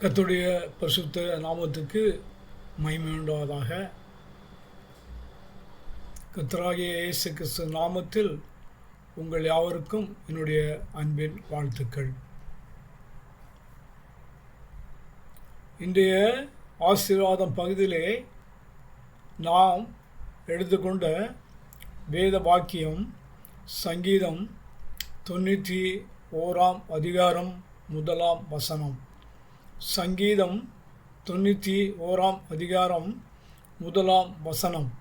கத்துடைய பசுத்த நாமத்துக்கு மகிமை உண்டாவதாக இயேசு கிறிஸ்து நாமத்தில் உங்கள் யாவருக்கும் என்னுடைய அன்பின் வாழ்த்துக்கள். இன்றைய ஆசீர்வாதம் பகுதியிலே நாம் எடுத்துக்கொண்ட வேத வாக்கியம் சங்கீதம் தொண்ணூற்றி ஓராம் அதிகாரம் முதலாம் வசனம். சங்கீதம் தொண்ணூற்றி ஓராம் அதிகாரம் முதலாம் வசனம்.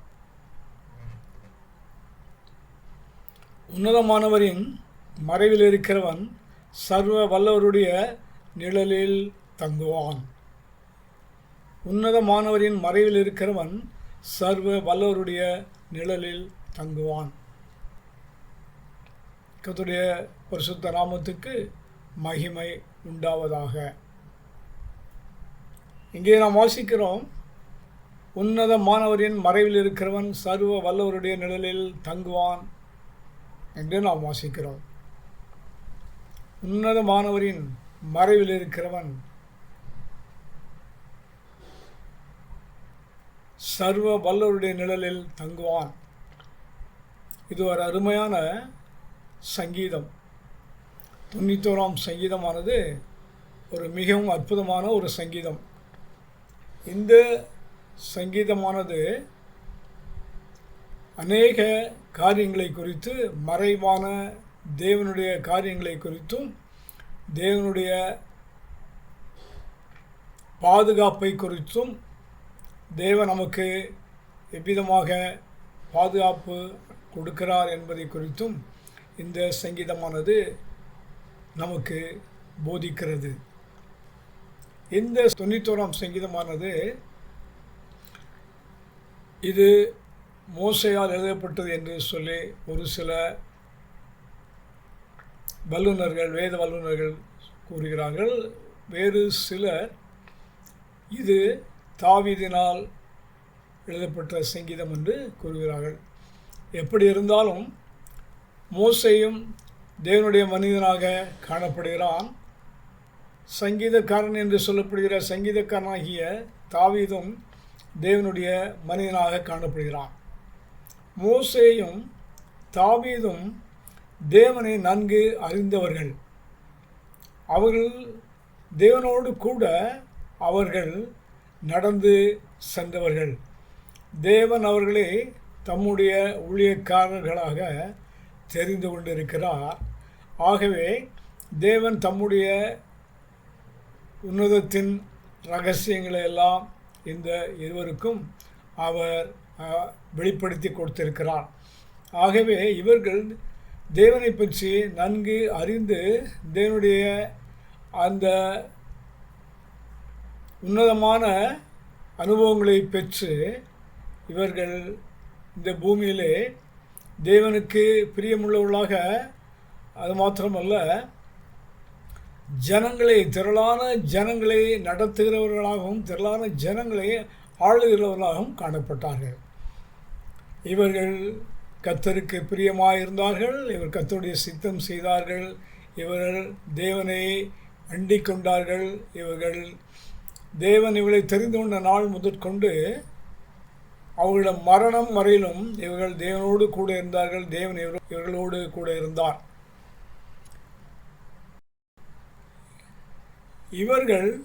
உன்னதமானவரின் மறைவில் இருக்கிறவன் சர்வ வல்லவருடைய நிழலில் தங்குவான். உன்னதமானவரின் மறைவில் இருக்கிறவன் சர்வ வல்லவருடைய நிழலில் தங்குவான். கத்துடைய பரிசுத்த நாமத்துக்கு மகிமை உண்டாவதாக. இங்கே நாம் வாசிக்கிறோம் உன்னத மாணவரின் மறைவில் இருக்கிறவன் சர்வ வல்லவருடைய நிழலில் தங்குவான் என்று நாம் வாசிக்கிறோம். உன்னத மாணவரின் மறைவில் இருக்கிறவன் சர்வ வல்லவருடைய நிழலில் தங்குவான் இது ஒரு அருமையான சங்கீதம். தொண்ணூத்தோராம் சங்கீதமானது ஒரு மிகவும் அற்புதமான ஒரு சங்கீதம். இந்த சங்கீதமானது அநேக காரியங்களை குறித்து மறைவான தேவனுடைய காரியங்களை குறித்தும் தேவனுடைய பாதுகாப்பை குறித்தும் தேவன் நமக்கு எவ்விதமாக பாதுகாப்பு கொடுக்கிறார் என்பதை குறித்தும் இந்த சங்கீதமானது நமக்கு போதிக்கிறது. இந்த தொண்ணூத்தோராம் சங்கீதமானது இது மோசையால் எழுதப்பட்டது என்று சொல்லி ஒரு சில வல்லுநர்கள் வேத வல்லுநர்கள் கூறுகிறார்கள். வேறு சிலர் இது தாவிதினால் எழுதப்பட்ட சங்கீதம் என்று கூறுகிறார்கள். எப்படி இருந்தாலும் மோசையும் தேவனுடைய மனிதனாக காணப்படுகிறான். சங்கீதக்காரன் என்று சொல்லப்படுகிற சங்கீதக்காரனாகிய தாவீதும் தேவனுடைய மனிதனாக காணப்படுகிறான். மோசேயும் தாவீதும் தேவனை நன்கு அறிந்தவர்கள். அவர்கள் தேவனோடு கூட அவர்கள் நடந்து சென்றவர்கள். தேவன் அவர்களே தம்முடைய ஊழியக்காரர்களாக தெரிந்து கொண்டிருக்கிறார். ஆகவே தேவன் தம்முடைய உன்னதத்தின் ரகசியங்களை எல்லாம் இந்த இருவருக்கும் அவர் வெளிப்படுத்தி கொடுத்திருக்கிறார். ஆகவே இவர்கள் தேவனை பற்றி நன்கு அறிந்து தேவனுடைய அந்த உன்னதமான அனுபவங்களை பெற்று இவர்கள் இந்த பூமியிலே தேவனுக்கு பிரியமுள்ளவர்களாக அது மாத்திரமல்ல ஜனங்களை திரளான ஜனங்களை நடத்துகிறவர்களாகவும் திரளான ஜனங்களை ஆளுகிறவர்களாகவும் காணப்பட்டார்கள். இவர்கள் கத்தருக்கு பிரியமாக இருந்தார்கள் இவர் கத்தருடைய சித்தம் செய்தார்கள் இவர்கள் தேவனை அண்டிக் கொண்டார்கள் இவர்கள் தேவன் இவளை தெரிந்து கொண்ட நாள் முதற்கொண்டு அவர்களிடம் மரணம் வரையிலும் இவர்கள் தேவனோடு கூட இருந்தார்கள் தேவன் இவர்களோடு கூட இருந்தார். இவர்கள்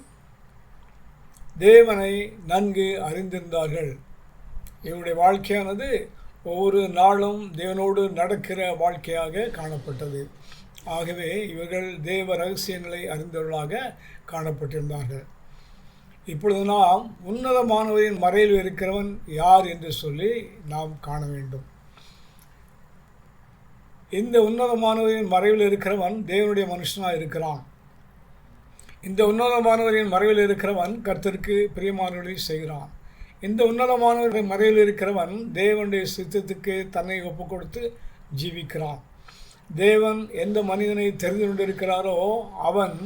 தேவனை நன்கு அறிந்திருந்தார்கள். இவருடைய வாழ்க்கையானது ஒவ்வொரு நாளும் தேவனோடு நடக்கிற வாழ்க்கையாக காணப்பட்டது. ஆகவே இவர்கள் தேவ ரகசியங்களை அறிந்தவர்களாக காணப்பட்டிருந்தார்கள். இப்பொழுது நாம் உன்னதமானவரின் மறையில் இருக்கிறவன் யார் என்று சொல்லி நாம் காண வேண்டும். இந்த உன்னதமானவரின் மறைவில் இருக்கிறவன் தேவனுடைய மனுஷனாக இருக்கிறான். இந்த உன்னதமானவரின் மறைவில் இருக்கிறவன் கர்த்தருக்கு பிரியமானவர்களை செய்கிறான். இந்த உன்னதமானவரின் மறைவில் இருக்கிறவன் தேவனுடைய சித்தத்துக்கு தன்னை ஒப்பு கொடுத்து ஜீவிக்கிறான். தேவன் எந்த மனிதனை தெரிந்து கொண்டிருக்கிறாரோ அவன்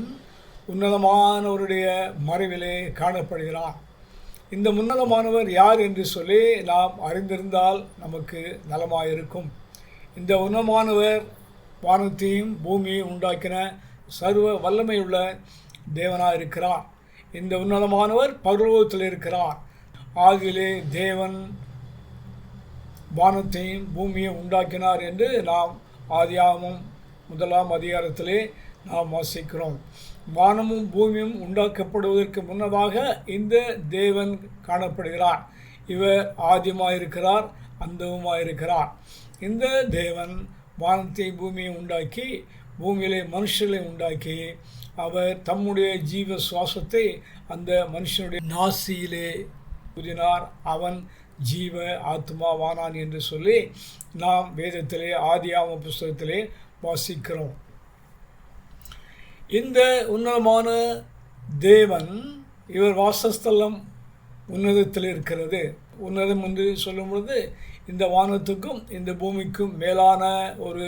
உன்னதமானவருடைய மறைவிலே காணப்படுகிறான். இந்த உன்னதமானவர் யார் என்று சொல்லி நாம் அறிந்திருந்தால் நமக்கு நலமாயிருக்கும். இந்த உன்னதமானவர் வானத்தையும் பூமியையும் உண்டாக்கின சர்வ வல்லமையுள்ள தேவனாக இருக்கிறார். இந்த உன்னதமானவர் பரலோகத்தில் இருக்கிறார். ஆதியிலே தேவன் வானத்தையும் பூமியை உண்டாக்கினார் என்று நாம் ஆதியாகமம் முதலாம் அதிகாரத்திலே நாம் வாசிக்கிறோம். வானமும் பூமியும் உண்டாக்கப்படுவதற்கு முன்னதாக இந்த தேவன் காணப்படுகிறார். இவர் ஆதியமாயிருக்கிறார் அந்தவுமாயிருக்கிறார். இந்த தேவன் வானத்தை பூமியை உண்டாக்கி பூமியிலே மனுஷர்களை உண்டாக்கி அவர் தம்முடைய ஜீவ சுவாசத்தை அந்த மனுஷனுடைய நாசியிலே ஊதினார். அவன் ஜீவ ஆத்மாவானான் என்று சொல்லி நாம் வேதத்திலே ஆதியாம புஸ்தகத்திலே வாசிக்கிறோம். இந்த உன்னதமான தேவன் இவர் வாசஸ்தலம் உன்னதத்தில் இருக்கிறது. உன்னதம் என்று சொல்லும் பொழுது இந்த வானத்துக்கும் இந்த பூமிக்கும் மேலான ஒரு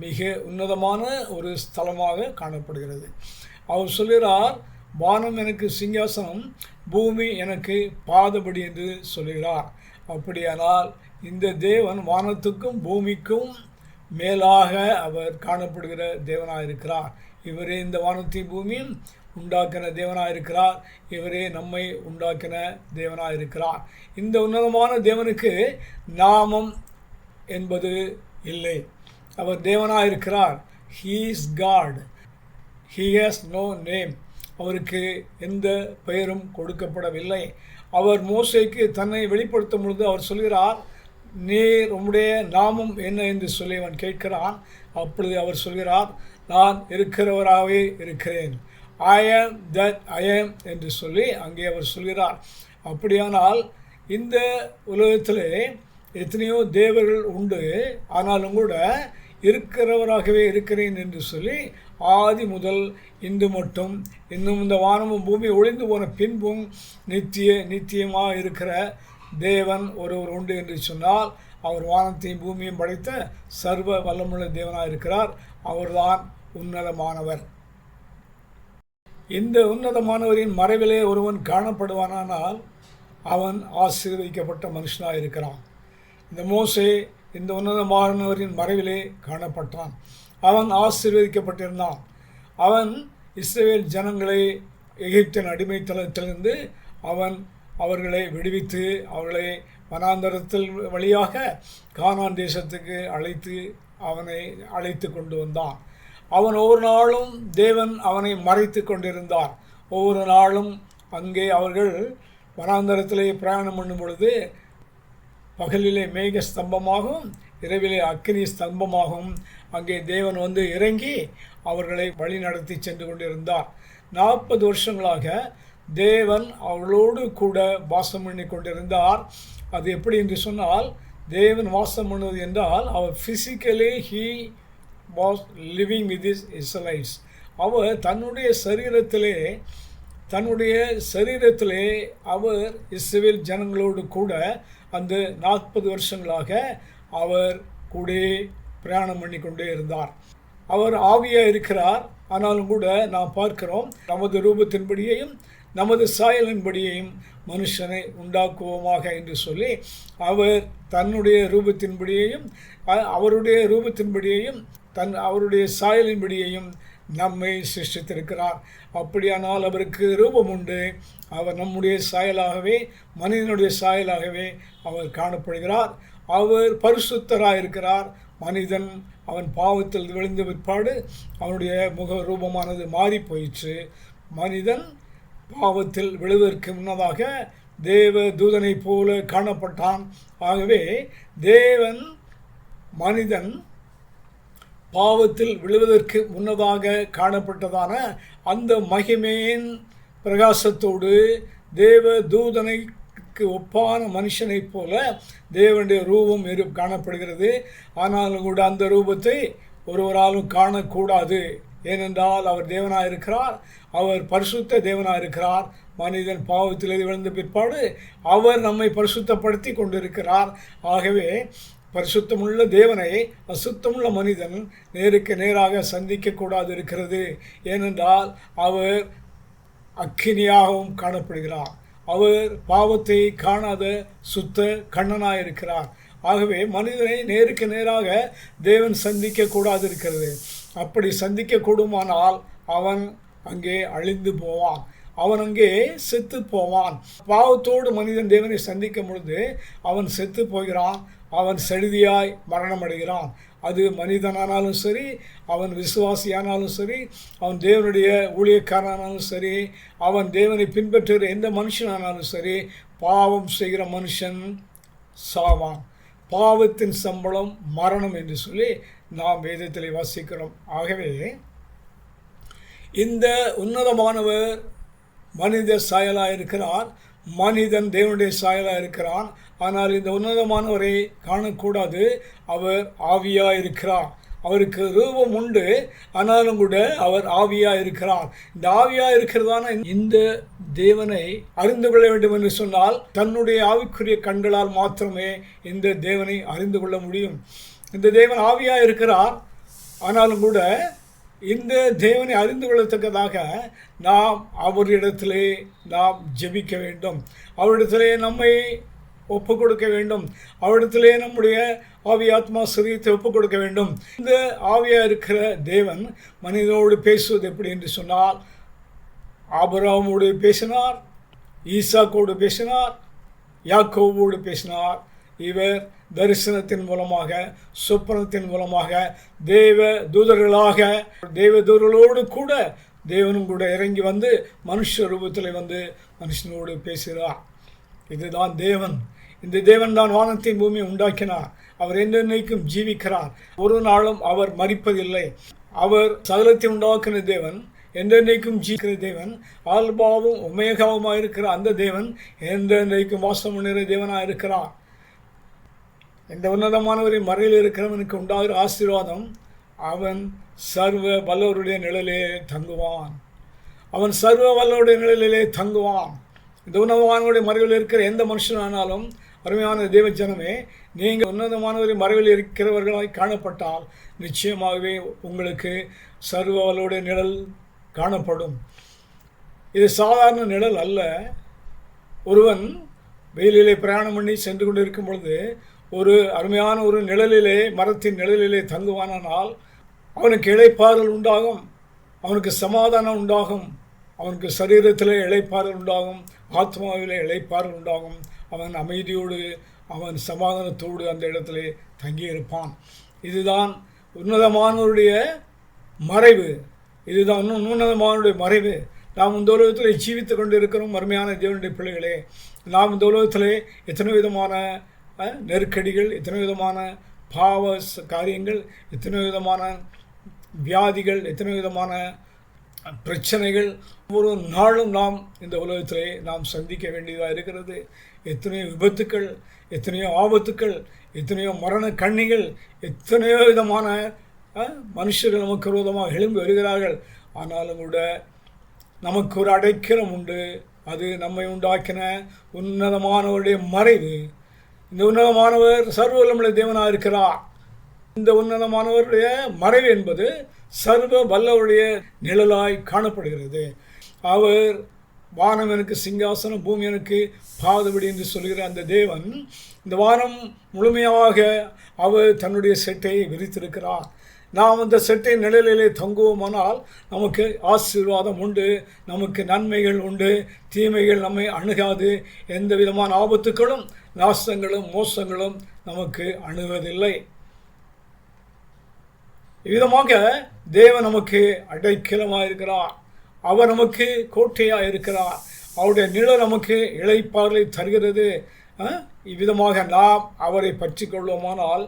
மிக உன்னதமான ஒரு ஸ்தலமாக காணப்படுகிறது. அவர் சொல்கிறார் வானம் எனக்கு சிங்காசனம் பூமி எனக்கு பாதபடி என்று சொல்கிறார். அப்படியானால் இந்த தேவன் வானத்துக்கும் பூமிக்கும் மேலாக அவர் காணப்படுகிற தேவனாக இருக்கிறார் இவரே இந்த வானத்தை பூமியும் உண்டாக்கின தேவனாக இருக்கிறார் இவரே நம்மை உண்டாக்கின தேவனாக இருக்கிறார் இந்த உன்னதமான தேவனுக்கு நாமம் என்பது இல்லை. அவர் தேவனாக இருக்கிறார் he is God he has no name அவருக்கு எந்த பெயரும் கொடுக்கப்படவில்லை. அவர் மோசைக்கு தன்னை வெளிப்படுத்தும் பொழுது அவர் சொல்கிறார் நீர் உம்முடைய நாமம் என்ன என்று சொல்லி அவன் கேட்கிறான். அப்பொழுது அவர் சொல்கிறார் நான் இருக்கிறவராகவே இருக்கிறேன். ஐ ஆம் தட் ஐ ஆம் என்று சொல்லி அங்கே அவர் சொல்கிறார். அப்படியானால் இந்த உலகத்திலே எத்தனையோ தேவர்கள் உண்டு. ஆனாலும் கூட இருக்கிறவராகவே இருக்கிறேன் என்று சொல்லி ஆதி முதல் இன்று மட்டும் இன்னும் இந்த வானமும் பூமி ஒளிந்து போன பின்பும் நித்திய நித்தியமாக இருக்கிற தேவன் ஒருவர் உண்டு என்று சொன்னால் அவர் வானத்தையும் பூமியும் படைத்த சர்வ வல்லமுள்ள தேவனாக இருக்கிறார். அவர்தான் உன்னதமானவர். இந்த உன்னதமானவரின் மறைவிலே ஒருவன் காணப்படுவானானால் அவன் ஆசீர்வதிக்கப்பட்ட மனுஷனாக இருக்கிறான். இந்த மோசே இந்த உன்னதமானவரின் மறைவிலே காணப்பட்டான். அவன் ஆசீர்வதிக்கப்பட்டிருந்தான். அவன் இஸ்ரேல் ஜனங்களை எகிப்தின் அடிமைத்தளத்திலிருந்து அவன் அவர்களை விடுவித்து அவர்களை வனாந்தரத்தில் வழியாக கானான் தேசத்துக்கு அழைத்து அவனை அழைத்து கொண்டு வந்தான். அவன் ஒவ்வொரு நாளும் தேவன் அவனை மறைத்து கொண்டிருந்தார். ஒவ்வொரு நாளும் அங்கே அவர்கள் வனாந்தரத்திலே பிரயாணம் பண்ணும் பொழுது பகலிலே மேக ஸ்தம்பமாகவும் இரவிலே அக்னி ஸ்தம்பமாகவும் அங்கே தேவன் வந்து இறங்கி அவர்களை வழி நடத்தி சென்று கொண்டிருந்தார். நாற்பது வருஷங்களாக தேவன் அவளோடு கூட வாசம் பண்ணி கொண்டிருந்தார். அது எப்படி என்று சொன்னால் தேவன் வாசம் பண்ணுவது என்றால் அவர் physically he was living with is Israelites அவர் தன்னுடைய சரீரத்திலே தன்னுடைய சரீரத்திலே அவர் இஸ்ரேல் ஜனங்களோடு கூட அந்த நாற்பது வருஷங்களாக அவர் கூட பிரயாணம் பண்ணி கொண்டே இருந்தார். அவர் ஆவியாக இருக்கிறார். ஆனாலும் கூட நாம் பார்க்கிறோம் நமது ரூபத்தின்படியையும் நமது சாயலின்படியையும் மனுஷனை உண்டாக்குவோமாக என்று சொல்லி அவர் தன்னுடைய ரூபத்தின்படியையும் அவருடைய ரூபத்தின்படியையும் தன் அவருடைய சாயலின்படியையும் நம்மை சிருஷ்டித்திருக்கிறார். அப்படியானால் அவருக்கு ரூபம் உண்டு. அவர் நம்முடைய சாயலாகவே மனிதனுடைய சாயலாகவே அவர் காணப்படுகிறார். அவர் பரிசுத்தராக இருக்கிறார் மனிதன் அவன் பாவத்தில் விழுந்த பிற்பாடு அவனுடைய முக ரூபமானது மாறி போயிற்று மனிதன் பாவத்தில் விழுவதற்கு முன்னதாக தேவ தூதனை போல காணப்பட்டான். ஆகவே தேவன் மனிதன் பாவத்தில் விழுவதற்கு முன்னதாக காணப்பட்டதான அந்த மகிமையின் பிரகாசத்தோடு தேவ தூதனைக்கு ஒப்பான மனுஷனைப் போல தேவனுடைய ரூபம் இரு காணப்படுகிறது. ஆனாலும் கூட அந்த ரூபத்தை ஒருவராலும் காணக்கூடாது. ஏனென்றால் அவர் தேவனாக இருக்கிறார். அவர் பரிசுத்த தேவனாக இருக்கிறார். மனிதன் பாவத்தில் விழுந்த பிற்பாடு அவர் நம்மை பரிசுத்தப்படுத்தி கொண்டிருக்கிறார். ஆகவே பரிசுத்தமுள்ள தேவனை அசுத்தமுள்ள மனிதன் நேருக்கு நேராக சந்திக்கக்கூடாது இருக்கிறது ஏனென்றால் அவர் அக்கினியாகவும் காணப்படுகிறார். அவர் பாவத்தை காணாத சுத்த கண்ணனாக இருக்கிறார் ஆகவே மனிதனை நேருக்கு நேராக தேவன் சந்திக்கக்கூடாது இருக்கிறது அப்படி சந்திக்கக்கூடுமானால் அவன் அங்கே அழிந்து போவான். அவன் அங்கே செத்து போவான். பாவத்தோடு மனிதன் தேவனை சந்திக்கும் பொழுது அவன் செத்து போகிறான். அவன் செழுதியாய் மரணமடைகிறான். அது மனிதனானாலும் சரி அவன் விசுவாசியானாலும் சரி அவன் தேவனுடைய ஊழியக்காரனானாலும் சரி அவன் தேவனை பின்பற்றுகிற எந்த மனுஷனானாலும் சரி பாவம் செய்கிற மனுஷன் சாவான். பாவத்தின் சம்பளம் மரணம் என்று சொல்லி நாம் வேதத்தில் வாசிக்கிறோம். ஆகவே இந்த உன்னதமானவர் மனித சாயலாக இருக்கிறார் மனிதன் தேவனுடைய சாயலாக இருக்கிறான் ஆனால் இந்த உன்னதமானவரை காணக்கூடாது. அவர் ஆவியாக இருக்கிறார் அவருக்கு ரூபம் உண்டு. ஆனாலும் கூட அவர் ஆவியாக இருக்கிறார் இந்த ஆவியாக இருக்கிறதான இந்த தேவனை அறிந்து கொள்ள வேண்டும் என்று சொன்னால் தன்னுடைய ஆவிக்குரிய கண்களால் மாத்திரமே இந்த தேவனை அறிந்து கொள்ள முடியும். இந்த தேவன் ஆவியாக இருக்கிறார் ஆனாலும் கூட இந்த தேவனை அறிந்து கொள்ளத்தக்கதாக நாம் அவரிடத்திலே நாம் ஜெபிக்க வேண்டும். அவரிடத்திலே நம்மை ஒப்பு கொடுக்க வேண்டும். அவரிடத்திலே நம்முடைய ஆவி ஆத்மா சரீரத்தை ஒப்பு கொடுக்க வேண்டும். இந்த ஆவியாக இருக்கிற தேவன் மனிதனோடு பேசுவது எப்படி என்று சொன்னால் ஆபராமோடு பேசினார் ஈசாக்கோடு பேசினார் யாக்கோவோடு பேசினார். இவர் தரிசனத்தின் மூலமாக சொப்பனத்தின் மூலமாக தேவ தூதர்களாக தேவ தூதர்களோடு கூட தேவனும் கூட இறங்கி வந்து மனுஷ ரூபத்தில் வந்து மனுஷனோடு பேசுகிறார். இதுதான் தேவன். இந்த தேவன் தான் வானத்தின் பூமியை உண்டாக்கினார். அவர் என்றென்னைக்கும் ஜீவிக்கிறார். ஒரு நாளும் அவர் மறிப்பதில்லை அவர் சகலத்தை உண்டாக்கின தேவன் என்றென்னைக்கும் ஜீக்கிற தேவன் ஆல்பாவும் உமேகாவுமாக இருக்கிற அந்த தேவன் என்றென்றைக்கும் வாசம் பண்ணுகிற தேவனாக இருக்கிறார். இந்த உன்னதமானவரின் மறையில் இருக்கிறவனுக்கு உண்டாகிற ஆசீர்வாதம் அவன் சர்வ வல்லவருடைய நிழலே தங்குவான். அவன் சர்வ வல்லவருடைய நிழலிலே தங்குவான். இந்த உன்னதமானவருடைய மறைவில் இருக்கிற எந்த மனுஷனானாலும் அருமையான தேவஜனமே நீங்கள் உன்னதமானவரின் மறைவில் இருக்கிறவர்களாய் காணப்பட்டால் நிச்சயமாகவே உங்களுக்கு சர்வ நிழல் காணப்படும். இது சாதாரண நிழல் அல்ல. ஒருவன் வெயிலிலே பிரயாணம் பண்ணி சென்று கொண்டிருக்கும் பொழுது ஒரு அருமையான ஒரு நிழலிலே மரத்தின் நிழலிலே தங்குவானால் அவனுக்கு இழைப்பாறல் உண்டாகும். அவனுக்கு சமாதானம் உண்டாகும். அவனுக்கு சரீரத்தில் இழைப்பாறல் உண்டாகும். ஆத்மாவிலே இழைப்பாறல் உண்டாகும். அவன் அமைதியோடு அவன் சமாதானத்தோடு அந்த இடத்துல தங்கியிருப்பான். இதுதான் உன்னதமானவருடைய மறைவு. இதுதான் இன்னும் உன்னதமானவருடைய மறைவு. நாம் இந்த உலகத்தில் ஜீவித்து கொண்டு இருக்கிறோம் அருமையான தேவனுடைய பிள்ளைகளே. நாம் இந்த உலகத்தில் எத்தனை விதமான நெருக்கடிகள் எத்தனை விதமான பாவ காரியங்கள் எத்தனை விதமான வியாதிகள் எத்தனை விதமான பிரச்சனைகள் ஒவ்வொரு நாளும் நாம் இந்த உலகத்திலே நாம் சந்திக்க வேண்டியதாக இருக்கிறது. எத்தனையோ விபத்துக்கள் எத்தனையோ ஆபத்துக்கள் எத்தனையோ மரண கண்ணிகள் எத்தனையோ விதமான மனுஷர்கள் நமக்கு விரோதமாக எழும்பி வருகிறார்கள். ஆனாலும் கூட நமக்கு ஒரு அடைக்கலம் உண்டு. அது நம்மை உண்டாக்கின உன்னதமானவருடைய மறைவு. இந்த உன்னதமானவர் சர்வலமுள்ள தேவனாக இருக்கிறார் இந்த உன்னதமானவருடைய மறைவு என்பது சர்வ வல்லவருடைய நிழலாய் காணப்படுகிறது. அவர் வானம் எனக்கு சிங்காசனம் பூமி எனக்கு பாதபடி என்று சொல்கிற அந்த தேவன் இந்த வானம் முழுமையாக அவர் தன்னுடைய செட்டை விரித்திருக்கிறார். நாம் அந்த செட்டை நிழலிலே தங்குவோமானால் நமக்கு ஆசீர்வாதம் உண்டு நமக்கு நன்மைகள் உண்டு தீமைகள் நம்மை அணுகாது. எந்த விதமான ஆபத்துக்களும் நாசங்களும் மோசங்களும் நமக்கு அணுவதில்லை. இவ்விதமாக தேவன் நமக்கு அடைக்கலமாக இருக்கிறார் அவர் நமக்கு கோட்டையாக இருக்கிறார் அவருடைய நிழல் நமக்கு இழைப்பார்களை தருகிறது. இவ்விதமாக நாம் அவரை பற்றி கொள்வோமானால்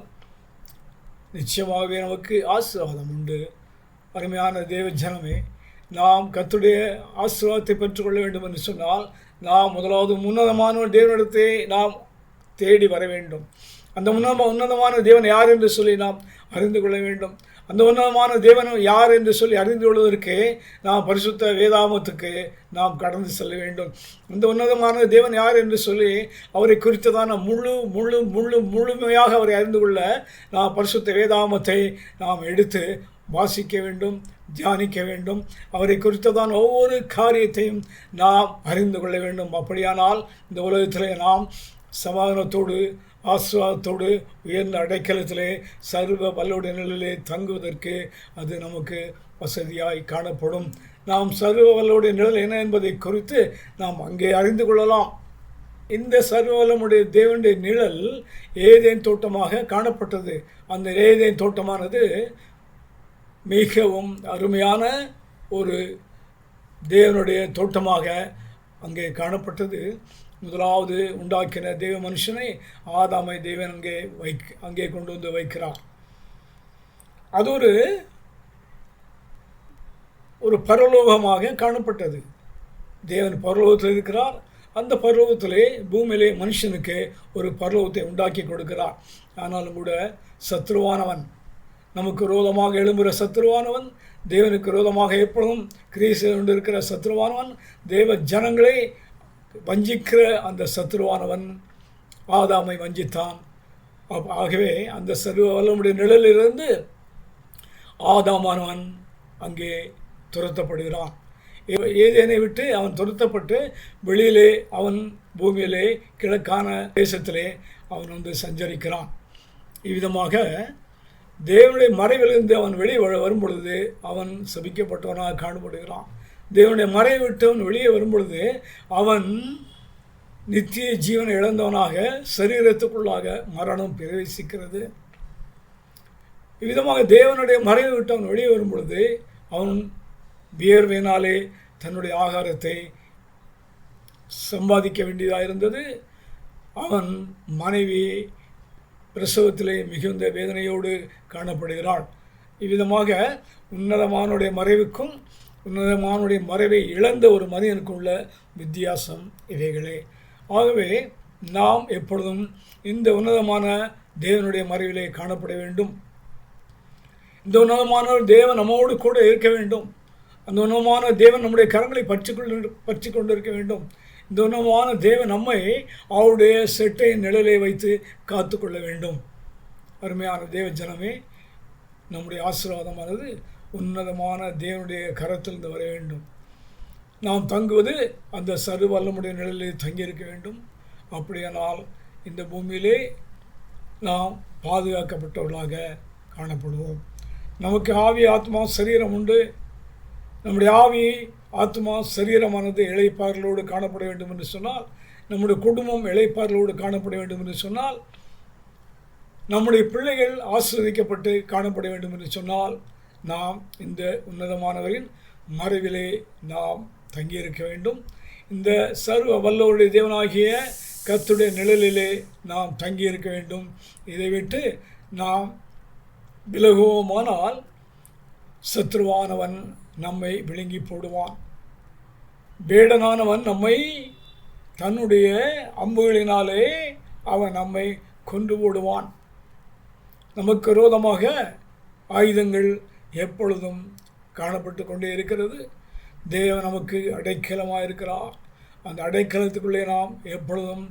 நிச்சயமாகவே நமக்கு ஆசீர்வாதம் உண்டு. அருமையான தேவ ஜனமே நாம் கத்துடைய ஆசீர்வாதத்தை பெற்றுக்கொள்ள வேண்டும் என்று சொன்னால் நாம் முதலாவது உன்னதமான தேவனிடத்தை நாம் தேடி வர வேண்டும். அந்த உன்னதமான உன்னதமான தேவன் யார் என்று சொல்லி நாம் அறிந்து கொள்ள வேண்டும். அந்த உன்னதமான தேவன் யார் என்று சொல்லி அறிந்து கொள்வதற்கு நாம் பரிசுத்த வேதாமத்துக்கு நாம் கடந்து செல்ல வேண்டும். அந்த உன்னதமான தேவன் யார் என்று சொல்லி அவரை குறித்ததான முழு முழு முழு முழுமையாக அவரை அறிந்து கொள்ள நாம் பரிசுத்த வேதாமத்தை நாம் எடுத்து வாசிக்க வேண்டும் தியானிக்க வேண்டும். அவரை குறித்ததான் ஒவ்வொரு காரியத்தையும் நாம் அறிந்து கொள்ள வேண்டும். அப்படியானால் இந்த உலகத்தில் நாம் சமாதானத்தோடு ஆசுவாதத்தோடு உயர்ந்த அடைக்கலத்திலே சர்வ வல்லுடைய நிலையிலே தங்குவதற்கு அது நமக்கு வசதியாய் காணப்படும். நாம் சர்வவல்லுடைய நிழல் என்ன என்பதை குறித்து நாம் அங்கே அறிந்து கொள்ளலாம். இந்த சர்வவல்லமுடைய தேவனுடைய நிழல் ஏதேன் தோட்டமாக காணப்பட்டது. அந்த ஏதேன் தோட்டமானது மிகவும் அருமையான ஒரு தேவனுடைய தோட்டமாக அங்கே காணப்பட்டது. முதலாவது உண்டாக்கின தேவ மனுஷனை ஆதாமை தேவன் அங்கே வைக் அங்கே கொண்டு வந்து வைக்கிறார். அது ஒரு ஒரு பரலோகமாக காணப்பட்டது. தேவன் பரலோகத்தில் இருக்கிறார். அந்த பருவத்திலே பூமியிலே மனுஷனுக்கு ஒரு பருவத்தை உண்டாக்கி கொடுக்கிறார். ஆனாலும் கூட சத்ருவானவன் நமக்கு ரோதமாக எழும்புகிற சத்ருவானவன் தேவனுக்கு ரோதமாக எப்பொழுதும் கிரீசு கொண்டு இருக்கிற சத்ருவானவன் தேவ ஜனங்களை வஞ்சிக்கிற அந்த சத்ருவானவன் ஆதாமை வஞ்சித்தான். ஆகவே அந்த சர்வ வல்லமுடைய நிழலிலிருந்து ஆதாமானவன் அங்கே துரத்தப்படுகிறான். ஏதேனை விட்டு அவன் துரத்தப்பட்டு வெளியிலே அவன் பூமியிலே கிழக்கான தேசத்திலே அவன் வந்து சஞ்சரிக்கிறான். இவ்விதமாக தேவனுடைய மறைவிலிருந்து அவன் வெளியே வரும் பொழுது அவன் சபிக்கப்பட்டவனாக காணப்படுகிறான். தேவனுடைய மறைவை விட்டு அவன் வெளியே வரும்பொழுது அவன் நித்திய ஜீவனை இழந்தவனாக சரீரத்துக்குள்ளாக மரணம் பிரவேசிக்கிறது. இவ்விதமாக தேவனுடைய மறைவை விட்டு அவன் வெளியே வரும்பொழுது அவன் வியர்வினாலே தன்னுடைய ஆகாரத்தை சம்பாதிக்க வேண்டியதாக இருந்தது. அவன் மனைவி பிரசவத்திலே மிகுந்த வேதனையோடு காணப்படுகிறாள். இவ்விதமாக உன்னதமானுடைய மறைவுக்கும் உன்னதமானுடைய மறைவை இழந்த ஒரு மனிதனுக்குள்ள வித்தியாசம் இவைகளே. ஆகவே நாம் எப்பொழுதும் இந்த உன்னதமான தேவனுடைய மறைவிலே காணப்பட வேண்டும். இந்த உன்னதமான தேவன் நம்மோடு கூட இருக்க வேண்டும். அந்த உணவமான தேவன் நம்முடைய கரங்களை பற்றி கொண்டு பற்றி கொண்டிருக்க வேண்டும். இந்த உணவமான தேவன் நம்மை அவருடைய செட்டை நிழலை வைத்து காத்து கொள்ள வேண்டும். அருமையான தேவ ஜனமே நம்முடைய ஆசீர்வாதமானது உன்னதமான தேவனுடைய கரத்திலிருந்து வர வேண்டும். நாம் தங்குவது அந்த சருவல்லமுடைய நிழலில் தங்கியிருக்க வேண்டும். அப்படியானால் இந்த பூமியிலே நாம் பாதுகாக்கப்பட்டவர்களாக காணப்படுவோம். நமக்கு ஆவி ஆத்மா சரீரம் உண்டு. நம்முடைய ஆவி ஆத்மா சரீரமானது இழைப்பார்களோடு காணப்பட வேண்டும் என்று சொன்னால் நம்முடைய குடும்பம் இழைப்பார்களோடு காணப்பட வேண்டும் என்று சொன்னால் நம்முடைய பிள்ளைகள் ஆஸ்வதிக்கப்பட்டு காணப்பட வேண்டும் என்று சொன்னால் நாம் இந்த உன்னதமானவரின் மறைவிலே நாம் தங்கியிருக்க வேண்டும். இந்த சர்வ வல்லவருடைய தேவனாகிய கத்துடைய நிழலிலே நாம் தங்கியிருக்க வேண்டும். இதை விட்டு நாம் விலகுவோமானால் சத்ருவானவன் நம்மை விழுங்கி போடுவான். வேடனானவன் நம்மை தன்னுடைய அம்புகளினாலே அவன் நம்மை கொண்டு போடுவான். நமக்கு விரோதமாக ஆயுதங்கள் எப்பொழுதும் காணப்பட்டு கொண்டே இருக்கிறது. தேவன் நமக்கு அடைக்கலமாக இருக்கிறார். அந்த அடைக்கலத்துக்குள்ளே நாம் எப்பொழுதும்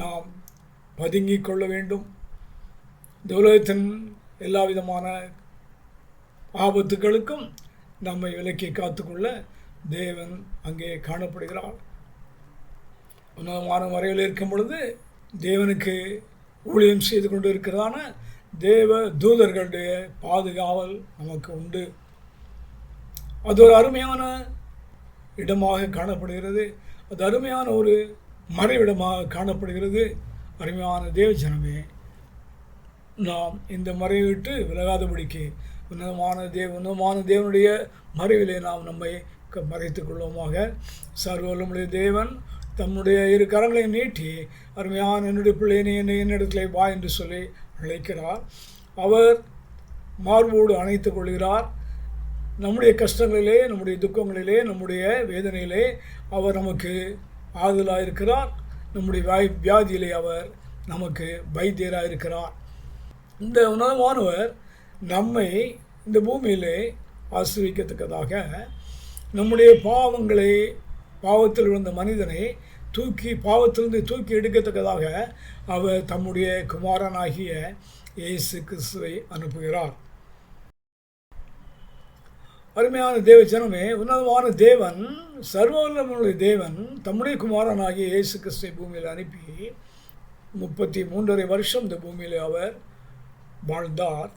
நாம் பதுங்கி கொள்ள வேண்டும். இந்த உலகத்தின் எல்லா விதமான ஆபத்துகளுக்கும் நம்மை விலக்கி காத்துக்கொள்ள தேவன் அங்கே காணப்படுகிறார். உன்னதமான வரையில் இருக்கும் பொழுது தேவனுக்கு ஊழியம் செய்து கொண்டு இருக்கிறதான தேவ தூதர்களுடைய பாதுகாவல் நமக்கு உண்டு. அது ஒரு அருமையான இடமாக காணப்படுகிறது. அது அருமையான ஒரு மறைவிடமாக காணப்படுகிறது. அருமையான தேவ ஜனமே நாம் இந்த மறைவை விட்டு விலகாதபடிக்கு உன்னதமான தேவ உன்னதமான தேவனுடைய மறைவிலே நாம் நம்மை மறைத்து கொள்வோமாக. சர்வல்லமுடைய தேவன் தம்முடைய இரு கரங்களை நீட்டி அருமையான என்னுடைய பிள்ளையினை என்னை என்னிடத்துல வா என்று சொல்லி அழைக்கிறார். அவர் மார்போடு அணைத்து கொள்கிறார். நம்முடைய கஷ்டங்களிலே நம்முடைய துக்கங்களிலே நம்முடைய வேதனையிலே அவர் நமக்கு ஆறுதலாக இருக்கிறார் நம்முடைய வாய் வியாதியிலே அவர் நமக்கு வைத்தியராக இருக்கிறார் இந்த உணவானவர் நம்மை இந்த பூமியிலே ஆசிரிக்கத்தக்கதாக நம்முடைய பாவங்களை பாவத்தில் விழுந்த மனிதனை தூக்கி பாவத்திலிருந்து தூக்கி எடுக்கத்தக்கதாக அவர் தம்முடைய குமாரனாகிய இயேசு கிறிஸ்துவை அனுப்புகிறார். அருமையான தேவ ஜனமே உன்னதமான தேவன் சர்வவல்லமுடைய தேவன் தம்முடைய குமாரனாகிய இயேசு கிறிஸ்துவை பூமியில் அனுப்பி முப்பத்தி மூன்றரை வருஷம் இந்த பூமியில் அவர் வாழ்ந்தார்.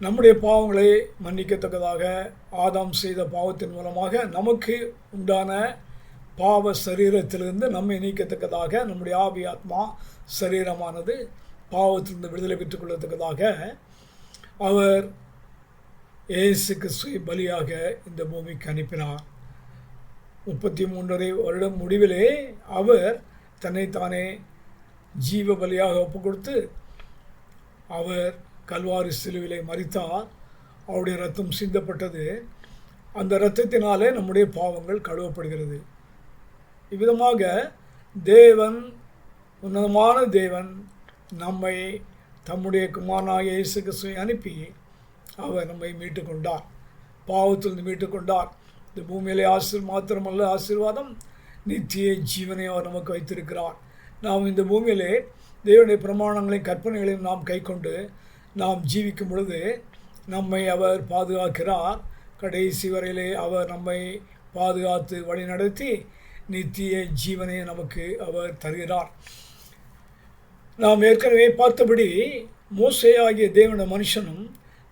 நம்முடைய பாவங்களை மன்னிக்கத்தக்கதாக ஆதாம் செய்த பாவத்தின் மூலமாக நமக்கு உண்டான பாவ சரீரத்திலிருந்து நம்மை நீக்கத்தக்கதாக நம்முடைய ஆவி ஆத்மா சரீரமானது பாவத்திலிருந்து விடுதலை பெற்றுக் கொள்ளத்தக்கதாக அவர் இயேசு கிறிஸ்துவை பலியாக இந்த பூமிக்கு அனுப்பினார். முப்பத்தி மூன்றரை வருடம் முடிவிலே அவர் தன்னைத்தானே ஜீவ பலியாக ஒப்பு கொடுத்து அவர் கல்வாரி சிலுவிலை மறித்தார் அவருடைய ரத்தம் சிந்தப்பட்டது. அந்த இரத்தத்தினாலே நம்முடைய பாவங்கள் கழுவப்படுகிறது. இவ்விதமாக தேவன் உன்னதமான தேவன் நம்மை தம்முடைய குமாரனாக இயேசு கிறிஸ்துவை அனுப்பி அவர் நம்மை மீட்டு கொண்டார் பாவத்திலிருந்து மீட்டு கொண்டார் இந்த பூமியிலே ஆசிர் மாத்திரமல்ல ஆசீர்வாதம் நித்திய ஜீவனை அவர் நமக்கு வைத்திருக்கிறார். நாம் இந்த பூமியிலே தேவனுடைய பிரமாணங்களையும் கற்பனைகளையும் நாம் கைக்கொண்டு நாம் ஜீவிக்கும் பொழுது நம்மை அவர் பாதுகாக்கிறார். கடைசி வரையிலே அவர் நம்மை பாதுகாத்து வழிநடத்தி நித்திய ஜீவனை நமக்கு அவர் தருகிறார். நாம் ஏற்கனவே பார்த்தபடி மோசே ஆகிய தேவன மனுஷனும்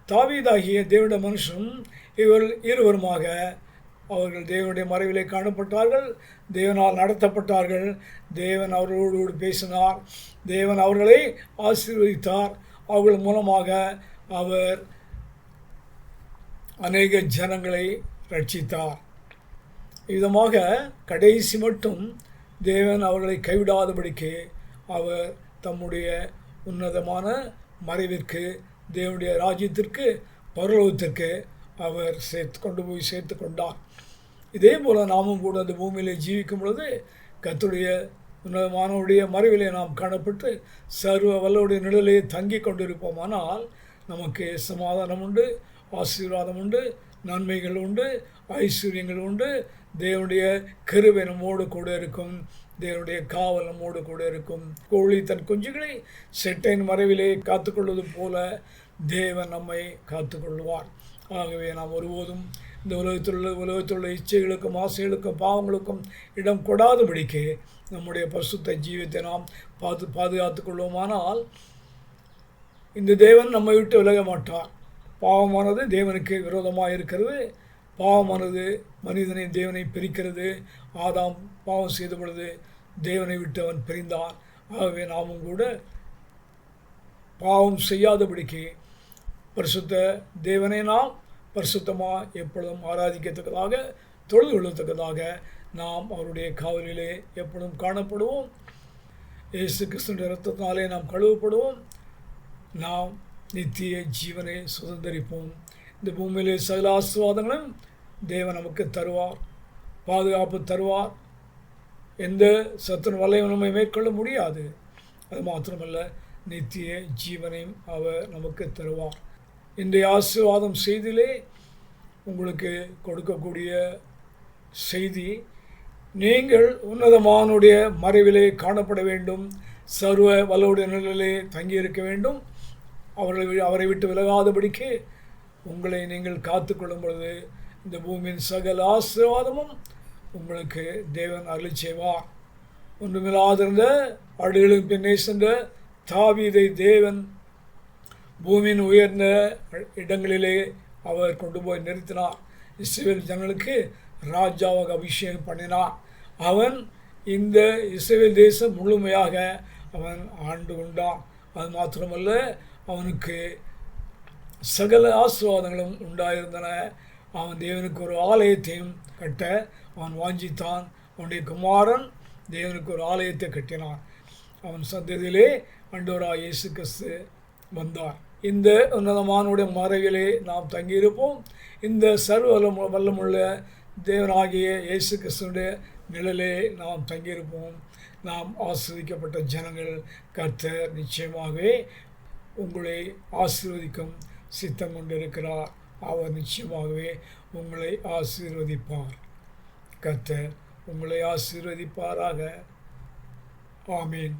தாவீதாகிய தேவன மனுஷனும் இவர் இருவருமாக அவர்கள் தேவனுடைய மறைவிலே காணப்பட்டார்கள். தேவனால் நடத்தப்பட்டார்கள். தேவன் அவர்களோடு பேசினார். தேவன் அவர்களை ஆசீர்வதித்தார். அவர்கள் மூலமாக அவர் அநேக ஜனங்களை ரட்சித்தார். விதமாக கடைசி மட்டும் தேவன் அவர்களை கைவிடாதபடிக்கு அவர் தம்முடைய உன்னதமான மறைவிற்கு தேவனுடைய ராஜ்யத்திற்கு பரலோகத்திற்கு அவர் சேர்த்து கொண்டு போய் சேர்த்து கொண்டார். இதே போல் நாமும் கூட அந்த பூமியில் ஜீவிக்கும் பொழுது கத்துடைய உன்னதமானவருடைய மறைவிலே நாம் காணப்பட்டு சர்வ வல்லவுடைய நிழலே தங்கி கொண்டிருப்போமானால் நமக்கு சமாதானம் உண்டு ஆசீர்வாதம் உண்டு நன்மைகள் உண்டு ஐஸ்வர்யங்கள் உண்டு தேவனுடைய கருவை நம்மோடு கூட இருக்கும். தேவனுடைய காவல் நம்மோடு கூட இருக்கும். கோழி தன் குஞ்சுகளை செட்டையின் மறைவிலே காத்துக்கொள்வது போல தேவன் நம்மை காத்துக்கொள்வார். ஆகவே நாம் ஒருபோதும் இந்த உலகத்தில் உள்ள உலகத்தில் உள்ள இச்சைகளுக்கும் ஆசைகளுக்கும் பாவங்களுக்கும் இடம் கொடாதபடிக்கு நம்முடைய பசுத்த ஜீவத்தை நாம் பார்த்து பாதுகாத்து கொள்வோமானால் இந்த தேவன் நம்மை விட்டு விலக மாட்டார். பாவமானது தேவனுக்கு விரோதமாக இருக்கிறது பாவமானது மனிதனை தேவனை பிரிக்கிறது ஆதாம் பாவம் செய்த பொழுது தேவனை விட்டு அவன் பிரிந்தான். ஆகவே நாமும் கூட பாவம் செய்யாதபடிக்கு பரிசுத்த தேவனை நாம் பரிசுத்தமாக எப்பொழுதும் ஆராதிக்கத்தக்கதாக தொழுது கொள்ளத்தக்கதாக நாம் அவருடைய காவலிலே எப்பொழுதும் காணப்படுவோம். இயேசு கிறிஸ்துடைய ரத்தத்தினாலே நாம் கழுவப்படுவோம். நாம் நித்திய ஜீவனை சுதந்திரிப்போம். இந்த பூமியிலே சகல ஆசீர்வாதங்களும் தேவன் நமக்கு தருவார் பாதுகாப்பு தருவார். எந்த சத்து வலையும் நம்மை மேற்கொள்ள முடியாது. அது மாத்திரமல்ல நித்திய ஜீவனையும் அவர் நமக்கு தருவார். இன்றைய ஆசீர்வாதம் செய்திலே உங்களுக்கு கொடுக்கக்கூடிய செய்தி நீங்கள் உன்னதமானுடைய மறைவிலே காணப்பட வேண்டும் சர்வ வல்லவுடைய நிலையிலே தங்கியிருக்க வேண்டும். அவர்களை அவரை விட்டு விலகாதபடிக்கு உங்களை நீங்கள் காத்துக்கொள்ளும் பொழுது இந்த பூமியின் சகல ஆசீர்வாதமும் உங்களுக்கு தேவன் அருளி செய்வார் ஒன்றுமில்லாதிருந்த அடுகளும் பின்னே சென்ற தாவீதை தேவன் பூமியின் உயர்ந்த இடங்களிலே அவர் கொண்டு போய் நிறுத்தினார். இஸ்ரேல் ஜனங்களுக்கு ராஜாவாக அபிஷேகம் பண்ணினார். அவன் இந்த இஸ்ரேல் தேசம் முழுமையாக அவன் ஆண்டு கொண்டான். அது மாத்திரமல்ல அவனுக்கு சகல ஆசீர்வாதங்களும் உண்டாயிருந்தன. அவன் தேவனுக்கு ஒரு ஆலயத்தையும் கட்ட அவன் வாஞ்சித்தான். அவனுடைய குமாரன் தேவனுக்கு ஒரு ஆலயத்தை கட்டினான். அவன் சந்ததியிலே அண்டோரா இயேசு கிறிஸ்து வந்தார். இந்த உன்னதமானுடைய மறைவிலே நாம் தங்கியிருப்போம். இந்த சர்வ வல்லமுள்ள தேவனாகிய இயேசு கிறிஸ்துடைய நிழலே நாம் தங்கியிருப்போம். நாம் ஆஸ்வதிக்கப்பட்ட ஜனங்கள் கர்த்தர் நிச்சயமாகவே உங்களை ஆசீர்வதிக்கும் சித்தம் கொண்டிருக்கிறார். அவர் நிச்சயமாகவே உங்களை ஆசீர்வதிப்பார். கத்த உங்களை ஆசீர்வதிப்பாராக. ஆமீன்.